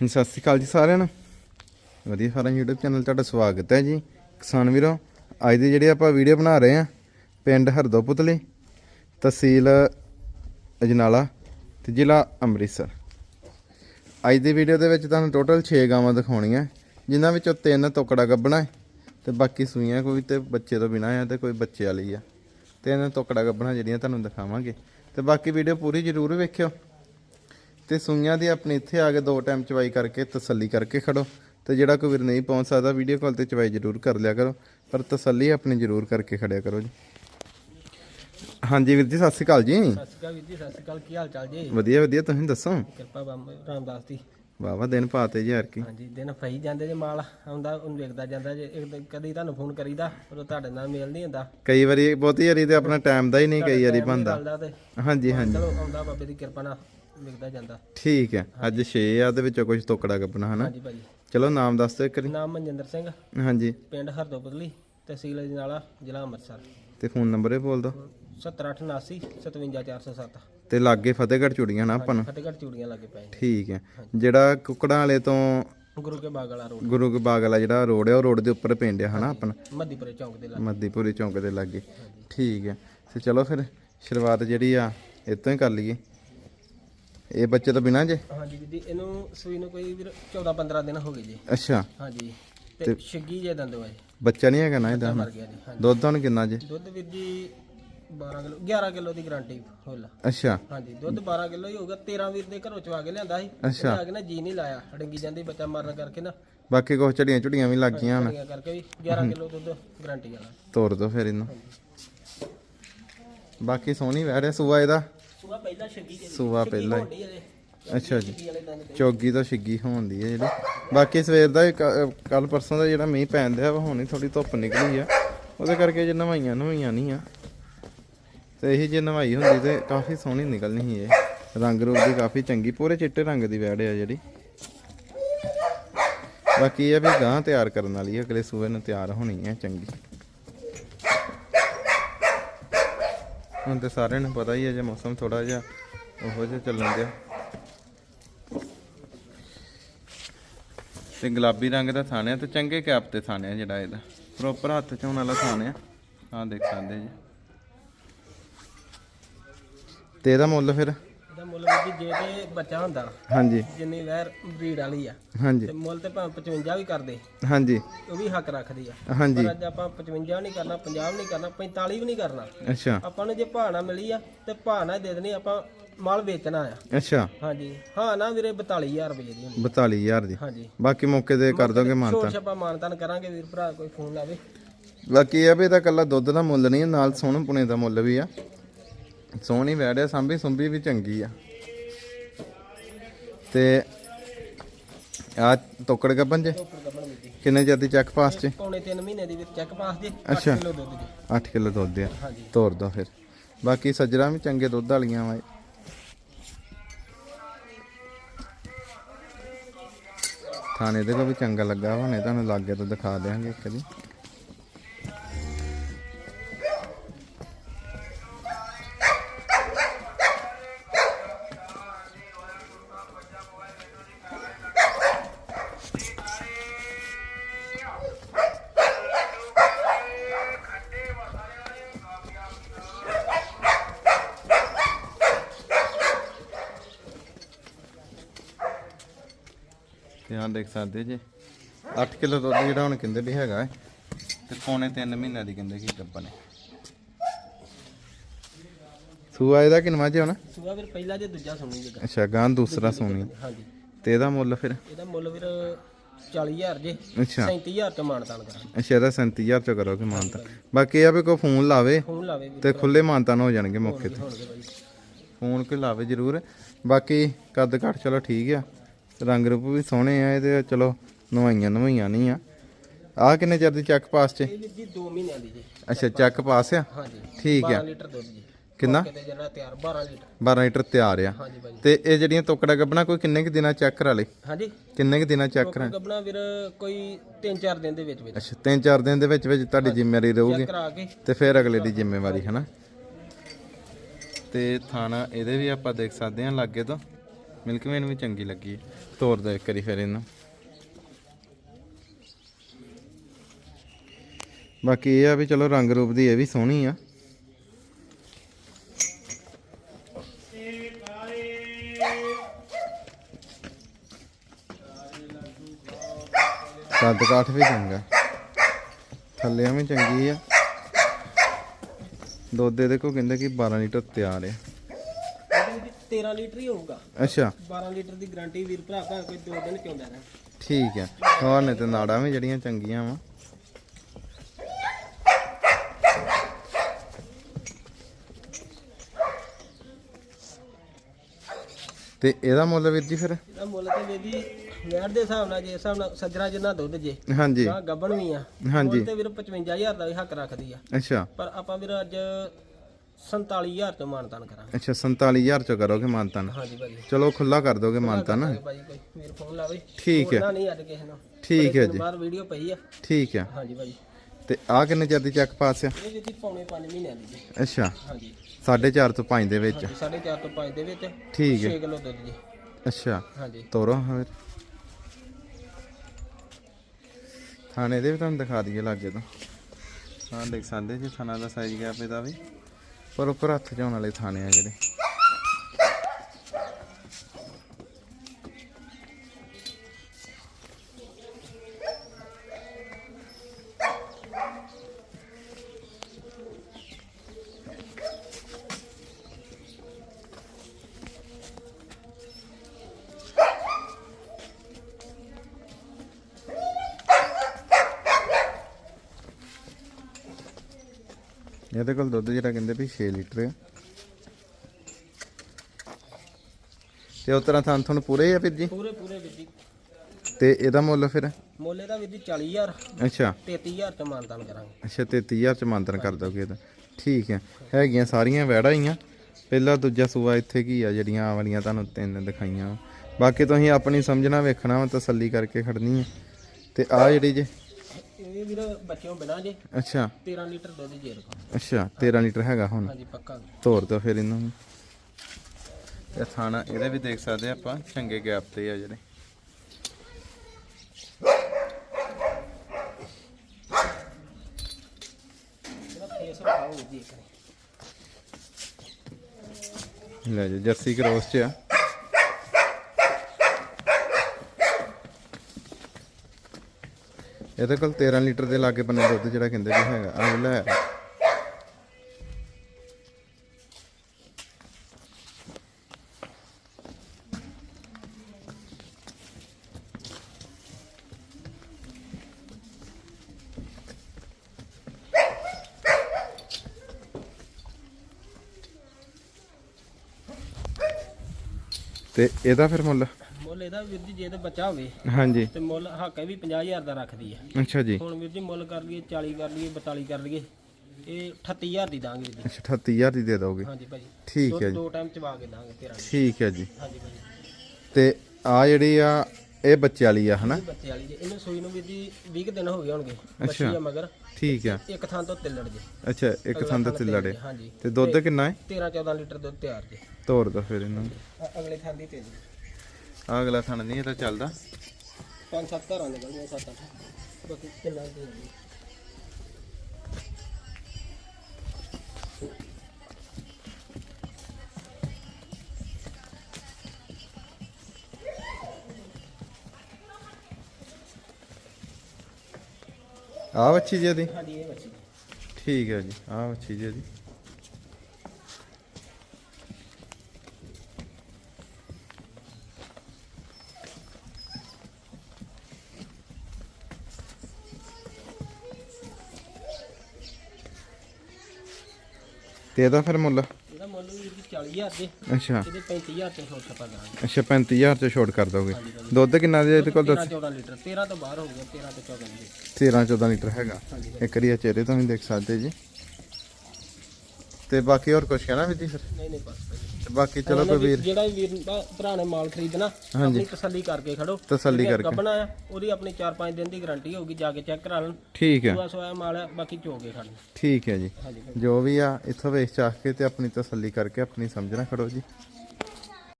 ਹਾਂਜੀ, ਸਤਿ ਸ਼੍ਰੀ ਅਕਾਲ ਜੀ ਸਾਰਿਆਂ ਨੂੰ। ਵਧੀਆ ਸਾਰਾ YouTube ਚੈਨਲ ਤੁਹਾਡਾ ਸਵਾਗਤ ਹੈ ਜੀ। ਕਿਸਾਨ ਵੀਰੋ, ਅੱਜ ਦੀ ਜਿਹੜੀ ਆਪਾਂ ਵੀਡੀਓ ਬਣਾ ਰਹੇ ਆ ਪਿੰਡ ਹਰਦੋ ਪੁਤਲੀ, ਤਹਿਸੀਲ ਅਜਨਾਲਾ ਤੇ ਜ਼ਿਲ੍ਹਾ ਅੰਮ੍ਰਿਤਸਰ। ਅੱਜ ਦੀ ਵੀਡੀਓ ਦੇ ਵਿੱਚ ਤੁਹਾਨੂੰ ਟੋਟਲ 6 ਗਾਵਾਂ ਦਿਖਾਉਣੀਆਂ। ਜਿਨ੍ਹਾਂ ਵਿੱਚੋਂ ਤਿੰਨ ਟੁਕੜਾ ਗੱਬਣਾ ਹੈ ਤੇ ਬਾਕੀ ਸੂਈਆਂ ਕੋਈ ਤੇ ਬੱਚੇ ਤੋਂ ਬਿਨਾਂ ਆ ਤੇ ਕੋਈ ਬੱਚੇ ਵਾਲੀ ਆ। ਤਿੰਨ ਟੁਕੜਾ ਗੱਬਣਾ ਜਿਹੜੀਆਂ ਤੁਹਾਨੂੰ ਦਿਖਾਵਾਂਗੇ। ਤੇ ਬਾਕੀ ਵੀਡੀਓ ਪੂਰੀ ਜ਼ਰੂਰ ਵੇਖਿਓ। ਤੇ ਸੂਈਆਂ ਦੀ ਆਪਣੀ ਇੱਥੇ ਆ ਕੇ ਦੋ ਟਾਈਮ ਚਵਾਈ ਕਰਕੇ ਤਸੱਲੀ ਕਰਕੇ ਖੜੋ। ਤੇ ਜਿਹੜਾ ਕੋਈ ਵੀਰ ਨਹੀਂ ਪਹੁੰਚ ਸਕਦਾ ਵੀਡੀਓ ਕਾਲ ਤੇ ਚਵਾਈ ਜ਼ਰੂਰ ਕਰ ਲਿਆ ਕਰੋ। ਪਰ ਤਸੱਲੀ ਆਪਣੀ ਜ਼ਰੂਰ ਕਰਕੇ ਖੜਿਆ ਕਰੋ ਜੀ। ਹਾਂਜੀ ਵੀਰ ਜੀ ਸਤਿ ਸ਼੍ਰੀ ਅਕਾਲ ਜੀ। ਸਤਿ ਸ਼੍ਰੀ ਅਕਾਲ ਵੀਰ ਜੀ ਸਤਿ ਸ਼੍ਰੀ ਅਕਾਲ। ਕੀ ਹਾਲ ਚਾਲ ਜੀ? ਵਧੀਆ ਵਧੀਆ। ਤੁਸੀਂ ਦੱਸੋ? ਕਿਰਪਾ ਰਾਮਦਾਸ ਦੀ ਵਾਵਾ ਦਿਨ ਪਾਤੇ ਜੀ ਯਾਰ ਕੀ। ਹਾਂਜੀ ਦਿਨ ਫਈ ਜਾਂਦੇ ਜੇ ਮਾਲ। ਆਉਂਦਾ ਉਹਨੂੰ ਵੇਖਦਾ ਜਾਂਦਾ ਜੇ। ਇੱਕ ਦਿਨ ਕਦੀ ਤੁਹਾਨੂੰ ਫੋਨ ਕਰੀਦਾ ਉਦੋਂ ਤੁਹਾਡੇ ਨਾਲ ਮੇਲ ਨਹੀਂ ਹੁੰਦਾ। ਕਈ ਵਾਰੀ ਬਹੁਤੀ ਵਾਰੀ ਤੇ ਆਪਣਾ ਟਾਈਮ ਦਾ ਹੀ ਨਹੀਂ ਕਈ ਵਾਰੀ ਬੰਦਾ ਹਾਂਜੀ ਹਾਂਜੀ। ਚਲੋ ਆਉਂਦਾ ਬਾਬੇ ਦੀ ਕਿਰਪਾ ਨਾਲ। ਜਾਂਦਾ। ਠੀਕ ਹੈ ਅੱਜ 6 ਆ ਦੇ ਵਿੱਚੋਂ ਕੁਝ ਟੁਕੜਾ ਕੱਪਣਾ ਹਨਾ? ਹਾਂਜੀ ਭਾਜੀ। ਚਲੋ ਨਾਮ ਦੱਸ ਦਿਓ ਇੱਕ ਵਾਰੀ। ਨਾਮ ਮਨਜਿੰਦਰ ਸਿੰਘ। ਹਾਂਜੀ। ਪਿੰਡ ਹਰਦੋਪਤਲੀ ਤਹਿਸੀਲ ਅਜਨਾਲਾ ਜ਼ਿਲ੍ਹਾ ਅੰਮ੍ਰਿਤਸਰ। ਤੇ ਫੋਨ ਨੰਬਰ ਇਹ ਬੋਲ ਦਿਓ। 7879 57407 ਤੇ ਲਾਗੇ ਫਤਿਹਗੜ੍ਹ ਚੂੜੀਆਂ ਨਾ ਆਪਾਂ ਨੂੰ? ਫਤਿਹਗੜ੍ਹ ਚੂੜੀਆਂ ਲੱਗੇ ਪਏ ਨੇ। ਠੀਕ ਹੈ। ਜਿਹੜਾ ਕੁਕੜਾਂ ਵਾਲੇ ਤੋਂ ਗੁਰੂ ਕੇ ਬਾਗ ਵਾਲਾ ਰੋਡ। ਗੁਰੂ ਕੇ ਬਾਗ ਵਾਲਾ ਜਿਹੜਾ ਰੋਡ ਹੈ ਉਹ ਰੋਡ ਦੇ ਉੱਪਰ ਪਿੰਡ ਹੈ ਹਨਾ ਆਪਣਾ? ਮੱਦੀਪੁਰੇ ਚੌਂਕ ਦੇ ਲਾਗੇ। ਮੱਦੀਪੁਰੀ ਚੌਂਕ ਦੇ ਲਾਗੇ। ਠੀਕ ਹੈ। ਤੇ ਚਲੋ ਫਿਰ ਸ਼ੁਰੂਆਤ ਜਿਹੜੀ ਆ ਇਹ ਤੋਂ ਹੀ ਕਰ ਲਈਏ। ਇਹ ਬੱਚੇ ਤੋਂ ਬਿਨਾਂ ਜੇ? ਹਾਂਜੀ ਵੀਰ ਜੀ ਇਹਨੂੰ ਸੂਈ ਨੂੰ ਕੋਈ ਵੀਰ 14 15 ਦਿਨ ਹੋ ਗਏ ਜੀ। ਅੱਛਾ। ਹਾਂਜੀ ਤੇ ਛਿੱਗੀ ਜੇ ਦੰਦ ਹੋਏ ਬੱਚਾ ਨਹੀਂ ਹੈਗਾ ਨਾ ਇਹਦਾ? ਮਰ ਗਿਆ ਜੀ ਹਾਂਜੀ। ਦੁੱਧ ਹੁਣ ਕਿੰਨਾ ਜੇ? ਦੁੱਧ ਵੀਰ ਜੀ 12 ਕਿਲੋ 11 ਕਿਲੋ ਦੀ ਗਾਰੰਟੀ ਫੁੱਲ। ਅੱਛਾ। ਹਾਂਜੀ ਦੁੱਧ 12 ਕਿਲੋ ਹੀ ਹੋਊਗਾ 13 ਵੀਰ ਦੇ ਘਰੋਂ ਚਵਾ ਕੇ ਲਿਆਂਦਾ ਸੀ। ਅੱਛਾ। ਆ ਕੇ ਨਾ ਜੀ ਨਹੀਂ ਲਾਇਆ ਡੰਗੀ ਜਾਂਦੀ ਬੱਚਾ ਮਰਨ ਕਰਕੇ ਨਾ। ਬਾਕੀ ਕੁਛ ਝੜੀਆਂ ਝੁੜੀਆਂ ਵੀ ਲੱਗ ਗਈਆਂ ਹੁਣ। ਡੰਗੀਆਂ ਕਰਕੇ ਵੀ 11 ਕਿਲੋ ਦੁੱਧ ਗਾਰੰਟੀ ਵਾਲਾ। ਤੋਰ ਦੋ ਫਿਰ ਇਹਨੂੰ। ਬਾਕੀ ਸੋਹਣੀ ਵੈੜ ਹੈ ਸੂਆ ਇਹਦਾ। ਸੂਆ ਪਹਿਲਾਂ ਛਿੱਗੀ ਜੇ ਸੂਆ ਪਹਿਲਾਂ ਹੀ। ਹੋਣੀ ਅਜੇ ਅੱਛਾ ਜੀ। ਚੌਗੀ ਤੋਂ ਛਿੱਗੀ ਹੋਣਦੀ ਹੈ ਜਿਹੜੀ। ਬਾਕੀ ਸਵੇਰ ਦਾ ਕੱਲ ਪਰਸੋਂ ਦਾ ਜਿਹੜਾ ਮੀਂਹ ਪੈਣ ਦਿਆ ਵਾ ਹੁਣੀ ਥੋੜੀ ਧੁੱਪ ਨਿਕਲੀ ਆ। ਉਹਦੇ ਕਰਕੇ ਜੇ ਨਵਾਈਆਂ ਨਵਾਈਆਂ ਨਹੀਂ ਆ। ਤੇ ਇਹ ਜੇ ਨਵਾਈ ਹੁੰਦੀ ਤੇ ਕਾਫੀ ਸੋਹਣੀ ਨਿਕਲਣੀ ਸੀ ਇਹ। ਰੰਗ ਰੂਪ ਦੀ ਕਾਫੀ ਚੰਗੀ ਪੂਰੇ ਚਿੱਟੇ ਰੰਗ ਦੀ ਵੈੜ ਆ ਜਿਹੜੀ। ਬਾਕੀ ਇਹ ਆ ਵੀ ਗਾਂ ਤਿਆਰ ਕਰਨ ਵਾਲੀ ਹੈ ਅਗਲੇ ਸੂਏ ਨੂੰ ਤਿਆਰ ਹੋਣੀ ਹੈ ਚੰਗੀ। ਹੁਣ ਤੇ ਸਾਰਿਆਂ ਨੂੰ ਪਤਾ ਹੀ ਹੈ ਜੇ ਮੌਸਮ ਥੋੜਾ ਜਿਹਾ ਉਹੋ ਜਿਹਾ ਚੱਲਣ ਦਿਆ। ਤੇ ਗੁਲਾਬੀ ਰੰਗ ਦਾ ਥਾਣਿਆ ਤੇ ਚੰਗੇ ਕੈਪ ਤੇ ਥਾਣਿਆ ਜਿਹੜਾ ਇਹਦਾ। ਪ੍ਰੋਪਰ ਹੱਥ ਚ ਵਾਲਾ ਥਾਣਿਆ ਆਹ ਦੇਖ ਸਕਦੇ ਜੀ। ਤੇ ਇਹਦਾ ਮੁੱਲ ਫਿਰ? ਇਹਦਾ ਮੁੱਲ ਵੀਰ ਜੀ ਜੇ ਤੇ ਬੱਚਾ ਹੁੰਦਾ ਹਾਂਜੀ। ਜਿੰਨੀ ਵੈਰ ਬਰੀਡ ਵਾਲੀ ਆ ਹਾਂਜੀ। ਤੇ ਮੁੱਲ ਤੇ ਭਾਵੇਂ 55 ਵੀ ਕਰਦੇ ਹਾਂਜੀ। ਉਹ ਵੀ ਹੱਕ ਰੱਖਦੀ ਆ। ਹਾਂਜੀ। ਪਰ ਅੱਜ ਆਪਾਂ 55 ਨਹੀਂ ਕਰਨਾ 50 ਨਹੀਂ ਕਰਨਾ 45 ਵੀ ਨਹੀਂ ਕਰਨਾ। ਅੱਛਾ। ਆਪਾਂ ਨੂੰ ਜੇ ਭਾਣਾ ਮਿਲੀ ਆ ਤੇ ਭਾਣਾ ਦੇ ਦੇਣੀ ਆਪਾਂ ਮਾਲ ਵੇਚਣਾ ਆ। ਅੱਛਾ। ਹਾਂਜੀ। ਹਾਂ ਨਾ ਵੀਰੇ 42000 ਰੁਪਏ ਦੀ ਹੁੰਦੀ 42000 ਦੀ। ਹਾਂਜੀ। ਬਾਕੀ ਮੌਕੇ ਤੇ ਕਰ ਦੋਗੇ ਮਾਨਤਾ ਛੋਟ ਛਪਾ ਮਾਨਤਾਨ ਕਰਾਂਗੇ ਵੀਰ ਭਰਾ ਕੋਈ ਫੋਨ ਲਾਵੇ। ਬਾਕੀ ਇਹ ਆ ਵੀ ਇਹਦਾ ਕੱਲਾ ਦੁੱਧ ਦਾ ਮੁੱਲ ਨਹੀਂ ਨਾਲ ਸੋਹਣ ਪੁਣੇ ਦਾ ਮੁੱਲ ਵੀ ਆ। ਸੋਹਣੀ ਵੈੜ ਆ ਸੰਭੀ ਸੁੰਭੀ ਵੀ ਚੰਗੀ ਆ। ਤੇ ਆ ਟੋਕੜ ਗੱਬਨ ਜੇ? ਕਿੰਨੇ ਚਿਰ ਦੀ ਚੱਕ ਪਾਸ ਚ ਪੌਣੇ 3 ਮਹੀਨੇ ਦੀ ਵਿੱਚ ਚੈੱਕ ਪਾਸ ਦੇ 8 ਅੱਛਾ। ਕਿਲੋ ਦੁੱਧ ਦੀ। 8 ਕਿਲੋ ਦੁੱਧ ਹਾਂਜੀ। ਤੋਰ ਦੋ ਫਿਰ। ਬਾਕੀ ਸੱਜਰਾ ਵੀ ਚੰਗੇ ਦੁੱਧ ਵਾਲੀਆਂ ਵਾ ਥਾਣੇ ਦੇ ਕੋ ਵੀ ਚੰਗਾ ਲੱਗਾ ਹੋਣੇ ਤੁਹਾਨੂੰ ਲਾਗੇ ਤੋਂ ਦਿਖਾ ਦਿਆਂਗੇ ਇੱਕ ਦੀ ਆਹ ਦੇਖ ਸਕਦੇ ਜੇ। 8 ਕਿਲੋ ਦੁੱਧ ਜਿਹੜਾ ਹੁਣ ਕਹਿੰਦੇ ਵੀ ਹੈਗਾ ਹੈ ਤੇ ਪੌਣੇ 3 ਮਹੀਨਿਆਂ ਦੀ ਕਹਿੰਦੇ ਕੀ ਗੱਬਨ ਹੈ। ਸੂਆ ਇਹਦਾ ਕਿੰਨਾ ਜੇ ਹੁਣ? ਸੂਆ ਵੀਰ ਪਹਿਲਾ ਜੇ ਦੂਜਾ ਸੁਣੀ ਜਗਾ ਅੱਛਾ ਗਾਂ ਦੂਸਰਾ ਸੋਣੀ। ਹਾਂਜੀ। ਤੇ ਇਹਦਾ ਮੁੱਲ ਫਿਰ? ਇਹਦਾ ਮੁੱਲ ਵੀਰ 40000 ਜੇ। ਅੱਛਾ। 37000 ਤੇ ਮਾਨਤਾਨ ਕਰਾਂਗੇ। ਅੱਛਾ ਇਹਦਾ 37000 ਚ ਕਰੋਗੇ ਮਾਨਤਾ ਬਾਕੀ ਆ ਵੀ ਕੋਈ ਫੋਨ ਲਾਵੇ ਫੋਨ ਲਾਵੇ ਤੇ ਖੁੱਲੇ ਮਾਨਤਾਨ ਹੋ ਜਾਣਗੇ ਮੌਕੇ ਤੇ। ਫੋਨ ਕੋਈ ਲਾਵੇ ਜ਼ਰੂਰ। ਬਾਕੀ ਕੱਦ ਘੱਟ ਚਲੋ ਠੀਕ ਆ। ਰੰਗ ਰੂਪ ਵੀ ਸੋਹਣੇ ਆ ਇਹਦੇ ਚਲੋ ਨਵਾਈਆਂ ਨਵਾਈਆਂ ਨਹੀਂ ਆ। ਆ ਕਿੰਨੇ ਚਿਰ ਦੀ ਚੱਕ ਪਾਸ ਚ? ਇਹ ਵੀਰ ਜੀ 2 ਮਹੀਨਿਆਂ ਦੀ ਜੀ। ਅੱਛਾ ਚੱਕ ਪਾਸ ਆ? ਹਾਂਜੀ ਠੀਕ ਆ। 12 ਲੀਟਰ ਦੁੱਧ ਜੀ। ਕਿੰਨਾ? ਜਿਹੜਾ ਤਿਆਰ 12 ਲੀਟਰ। 12 ਲੀਟਰ ਤਿਆਰ ਆ। ਹਾਂਜੀ ਬਾਈ। ਤੇ ਇਹ ਜਿਹੜੀਆਂ ਟੋਕੜਾ ਗੱਬਣਾ ਕੋਈ ਕਿੰਨੇ ਕੁ ਦਿਨਾਂ ਚੈੱਕ ਕਰਾ ਲੇ? ਹਾਂਜੀ ਕਿੰਨੇ ਕੁ ਦਿਨਾਂ ਚੈੱਕ ਕਰਾ ਗੱਬਣਾ ਵੀਰ ਕੋਈ 3-4 ਦਿਨ ਦੇ ਵਿੱਚ ਵਿੱਚ ਅੱਛਾ ਤਿੰਨ ਚਾਰ ਦਿਨ ਦੇ ਵਿੱਚ ਵਿੱਚ ਤੁਹਾਡੀ ਜ਼ਿੰਮੇਵਾਰੀ ਰਹੂਗੀ। ਤੇ ਫਿਰ ਅਗਲੇ ਦੀ ਜ਼ਿੰਮੇਵਾਰੀ ਹੈ ਨਾ ਤੇ ਥਾਣਾ ਇਹਦੇ ਵੀ ਆਪਾਂ ਦੇਖ ਸਕਦੇ ਹਾਂ ਲਾਗੇ ਤੋਂ। ਮਿਲਕ ਮੈਨ ਵੀ ਚੰਗੀ ਲੱਗੀ ਤੋਰ ਦੋ ਕਰੀ ਫਿਰ ਇਹਨੂੰ। ਬਾਕੀ ਇਹ ਆ ਵੀ ਚਲੋ ਰੰਗ ਰੂਪ ਦੀ ਇਹ ਵੀ ਸੋਹਣੀ ਆ। ਕੱਦ ਕਾਠ ਵੀ ਚੰਗਾ ਥੱਲੇ ਵੀ ਚੰਗੀ ਆ। ਦੁੱਧ ਇਹਦੇ ਕੋ ਕਹਿੰਦੇ ਕਿ 12 ਲੀਟਰ ਤਿਆਰ ਆ। 13 ਲੀਟਰ ਹੀ ਹੋਊਗਾ। ਅੱਛਾ। 12 ਲੀਟਰ ਦੀ ਗਾਰੰਟੀ ਵੀਰ ਭਰਾ ਭਾਵੇਂ ਕੋਈ ਦੋ ਦਿਨ ਕਿਉਂ ਲੈਣਾ ਠੀਕ ਹੈ। ਹੋਰ ਨੇ ਤੇ ਨਾੜਾਂ ਵੀ ਜਿਹੜੀਆਂ ਚੰਗੀਆਂ ਵਾ। ਤੇ ਇਹਦਾ ਮੁੱਲ ਵੀਰ ਜੀ ਫਿਰ? ਇਹਦਾ ਮੁੱਲ ਤੇ ਵੀਰ ਜੀ ਦੇ ਹਿਸਾਬ ਨਾਲ ਜੇ ਹਿਸਾਬ ਨਾਲ ਸੱਜਰਾ ਜਿੰਨਾ ਦੁੱਧ ਜੇ ਹਾਂਜੀ। ਗੱਬਣ ਵੀ ਆ। ਹਾਂਜੀ। ਮੁੱਲ ਤੇ ਵੀਰ 55000 ਦਾ ਵੀ ਹੱਕ ਰੱਖਦੀ ਆ। ਅੱਛਾ। ਪਰ ਆਪਾਂ ਵੀਰ ਅੱਜ 47000 ਤੋਂ ਮਾਨਤਾਨ ਕਰਾਂਗੇ। ਅੱਛਾ 47000 ਚ ਕਰੋਗੇ ਮਾਨਤਨ? ਹਾਂਜੀ ਭਾਜੀ। ਚਲੋ ਖੁੱਲਾ ਕਰ ਦੋਗੇ ਮਾਨਤਨ। ਕਰਾਂਗੇ ਭਾਜੀ ਕੋਈ ਵੀਰ ਫੋਨ ਲਾਵੇ ਠੀਕ ਹੈ। ਨਾ ਨਹੀਂ ਅੱਜ ਕਿਸੇ ਨੂੰ। ਠੀਕ ਹੈ ਜੀ। ਬਾਹਰ ਵੀਡੀਓ ਪਈ ਆ। ਠੀਕ ਹੈ। ਹਾਂਜੀ ਭਾਜੀ। ਤੇ ਆ ਕਿੰਨੇ ਚਿਰ ਦੀ ਚੈੱਕ ਪਾਸ ਆ? ਇਹ ਜੀ ਪੌਣੇ 5 ਮਹੀਨਿਆਂ ਦੀ ਜੀ। ਅੱਛਾ। ਹਾਂਜੀ। 4.5 ਤੋਂ 5 ਦੇ ਵਿੱਚ ਹਾਂਜੀ 4.5 ਤੋਂ 5 ਦੇ ਵਿੱਚ ਠੀਕ ਹੈ। 6 ਕਿਲੋ ਦੁੱਧ ਜੀ। ਅੱਛਾ। ਹਾਂਜੀ। ਤੋਰੋ ਫਿਰ। ਥਾਣੇ ਦੇ ਵੀ ਤੁਹਾਨੂੰ ਦਿਖਾ ਦਈਏ ਲਾਗੇ ਤੋਂ। ਹਾਂ ਦੇਖ ਸਕਦੇ ਜੀ ਥਾਣਾ ਦਾ ਸਾਈਜ਼ ਗਿਆ ਇਹਦਾ ਵੀ। ਪਰ ਉੱਪਰ ਹੱਥ ਜਾਣ ਵਾਲੇ ਥਾਣੇ ਆ ਜਿਹੜੇ। ਇਹਦੇ ਕੋਲ ਦੁੱਧ ਜਿਹੜਾ ਕਹਿੰਦੇ ਵੀ 6 ਲੀਟਰ ਹੈ। ਤੇ ਉਸ ਤਰ੍ਹਾਂ ਥਾਂ ਤੁਹਾਨੂੰ ਪੂਰੇ ਆ ਵੀਰ ਜੀ? ਪੂਰੇ ਪੂਰੇ ਵੀਰ ਜੀ। ਤੇ ਇਹਦਾ ਮੁੱਲ ਫਿਰ? ਮੁੱਲ ਇਹਦਾ ਵੀਰ ਜੀ 40000 ਅੱਛਾ। 33000 ਤੋਂ ਮਾਨਤਾਨ ਕਰਾਂਗੇ। ਅੱਛਾ 33000 ਚ ਮੰਤਨ ਕਰ ਦੋਗੇ ਇਹਦਾ। ਠੀਕ ਹੈ। ਹੈਗੀਆਂ ਸਾਰੀਆਂ ਵੈੜਾ ਹੀ ਆ। ਪਹਿਲਾ ਦੂਜਾ ਸੂਆ ਇੱਥੇ ਕੀ ਆ? ਜਿਹੜੀਆਂ ਆ ਵਾਲੀਆਂ ਤੁਹਾਨੂੰ ਤਿੰਨ ਦਿਖਾਈਆਂ। ਬਾਕੀ ਤੁਸੀਂ ਆਪਣੀ ਸਮਝਣਾ ਵੇਖਣਾ ਵਾ ਤਸੱਲੀ ਕਰਕੇ ਖੜਨੀ ਹੈ ਤੇ ਆ ਜਿਹੜੀ ਜੇ ਇਹ ਵੀਰ ਬੱਚਿਆਂ ਬਿਨਾ ਜੇ ਅੱਛਾ। 13 ਲੀਟਰ ਦੁੱਧ ਜੇ ਰਕੋ ਅੱਛਾ 13 ਲੀਟਰ ਹੈਗਾ ਹੁਣ? ਹਾਂਜੀ ਪੱਕਾ। ਤੋਰ ਦੋ ਫਿਰ ਇਹਨੂੰ ਵੀ। ਤੇ ਥਾਣਾ ਇਹਦੇ ਵੀ ਦੇਖ ਸਕਦੇ ਆਪਾਂ ਚੰਗੇ ਗੈਪ ਤੇ ਆ ਜਿਹੜੇ। ਇਹਦਾ ਫੇਸ ਵੀਰ ਜੀ ਇੱਕ ਵਾਰੀ। ਲੈ ਜੀ ਜਰਸੀ ਕ੍ਰੋਸ ਚ ਆ। ਇਹਦੇ ਕੋਲ 13 ਲੀਟਰ ਦੇ ਲਾਗੇ ਬੰਨੇ ਦੁੱਧ ਜਿਹੜਾ ਕਹਿੰਦੇ ਵੀ ਹੈਗਾ ਆ ਹੈ ਤੇ ਇਹਦਾ ਫਿਰ ਮੁੱਲ? ਮੁੱਲ ਇਹਦਾ ਵੀਰ ਜੀ ਜੇ ਤੇ ਬੱਚਾ ਹੋਵੇ ਹਾਂਜੀ। ਤੇ ਮੁੱਲ ਹੱਕ ਵੀ 50000 ਦਾ ਰੱਖਦੀ ਹੈ ਅੱਛਾ ਜੀ। ਹੁਣ ਵੀਰ ਜੀ ਮੁੱਲ ਕਰ ਲਈਏ 40 ਕਰ ਲਈਏ 42 ਕਰ ਲਈਏ ਇਹ 38000 ਦੀ ਦਾਂਗੇ ਜੀ। ਅੱਛਾ 38000 ਦੀ ਦੇ ਦੋਗੇ ਹਾਂਜੀ ਭਾਜੀ। ਠੀਕ ਹੈ ਜੀ। ਦੋ ਟਾਈਮ ਚਵਾ ਕੇ ਦਾਂਗੇ ਤੇਰਾ ਠੀਕ ਹੈ ਜੀ। ਹਾਂਜੀ ਭਾਜੀ। ਤੇ ਆ ਜਿਹੜੀ ਆ ਇਹ ਬੱਚੇ ਵਾਲੀ ਆ ਹਨਾ? ਬੱਚੇ ਵਾਲੀ ਜੇ ਇਹਨੂੰ ਸੂਈ ਨੂੰ ਵੀਰ ਜੀ 20 ਕੁ ਦਿਨ ਹੋ ਗਏ ਹੋਣਗੇ ਬੱਚੀ ਆ ਮਗਰ। ਠੀਕ ਆ। ਇੱਕ ਥਾਂ ਤੋਂ ਤਿੱਲੜ ਜੇ। ਅੱਛਾ ਇੱਕ ਥਾਂ ਤੇ ਲੜੇ ਹਾਂਜੀ। ਤੇ ਦੁੱਧ ਕਿੰਨਾ ਹੈ 13 14 ਲੀਟਰ ਦੁੱਧ ਤਿਆਰ ਜੇ। ਤੋੜ ਦੋ ਫਿਰ ਇਹਨੂੰ। ਅਗਲੇ ਥਾਂ ਦੀ ਤੇ ਅਗਲਾ ਥਣ ਨਹੀਂ ਇਹ ਤਾਂ ਚੱਲਦਾ। ਪੰਜ ਸੱਤ ਘਰਾਂ ਨਿਕਲਦੀਆਂ ਸੱਤ ਅੱਠ। ਬਾਕੀ ਕਿੰਨਾ ਦੇ ਆਹ ਬੱਚੀ ਜੀ ਇਹਦੀ? ਹਾਂਜੀ ਇਹ ਬੱਚੀ ਠੀਕ ਹੈ ਜੀ ਆਹ ਬੱਚੀ ਜੀ ਇਹਦੀ। ਤੇ ਇਹਦਾ ਫਿਰ ਮੁੱਲ? ਇਹਦਾ ਮੁੱਲ ਵੀ ਜੀ 40000 ਦੇ। ਅੱਛਾ। ਇਹਦੇ 35000 ਤੇ ਹੋਰ ਛਪਾ ਦਾਂਗੇ ਅੱਛਾ 35000 ਚ ਛੋਟ ਕਰ ਦੋਗੇ। ਦੁੱਧ ਕਿੰਨਾ ਦੇ ਇਹਦੇ ਕੋਲ 13 14 ਲੀਟਰ। 13 ਤੋਂ ਬਾਹਰ ਹੋ ਗਿਆ 13 ਤੋਂ 14 ਲੀਟਰ। 13 14 ਲੀਟਰ ਹੈਗਾ। ਇੱਕ ਇਹ ਚਿਹਰੇ ਤੋਂ ਵੀ ਦੇਖ ਸਕਦੇ ਜੀ। ਤੇ ਬਾਕੀ ਹੋਰ ਕੁਝ ਕਹਿਣਾ ਵੀ ਜੀ ਫਿਰ? ਨਹੀਂ ਨਹੀਂ ਬਸ। ਤੇ ਬਾਕੀ ਚਲੋ ਕੋਈ ਵੀਰ ਜਿਹੜਾ ਵੀ ਵੀਰ ਭਾ- ਭਰਾ ਨੇ ਮਾਲ ਖਰੀਦਣਾ ਆਪਣੀ ਤਸੱਲੀ ਕਰਕੇ ਖੜੋ। ਤਸੱਲੀ ਕਰਕੇ। ਆ ਉਹਦੀ ਆਪਣੀ 4-5 ਦਿਨ ਦੀ ਗਾਰੰਟੀ ਹੋਊਗੀ ਜਾ ਕੇ ਚੈੱਕ ਕਰਾ ਲੈਣ। ਠੀਕ ਹੈ ਸੂਆ ਸੋਇਆ ਮਾਲ ਆ ਬਾਕੀ ਚੋ ਕੇ ਖੜਨ ਠੀਕ ਹੈ ਜੀ। ਹਾਂਜੀ। ਜੋ ਵੀ ਆ ਇੱਥੋਂ ਵੇਖ ਚਾਖ ਕੇ ਤੇ ਆਪਣੀ ਤਸੱਲੀ ਕਰਕੇ ਆਪਣੀ ਸਮਝਣਾ ਖੜੋ ਜੀ।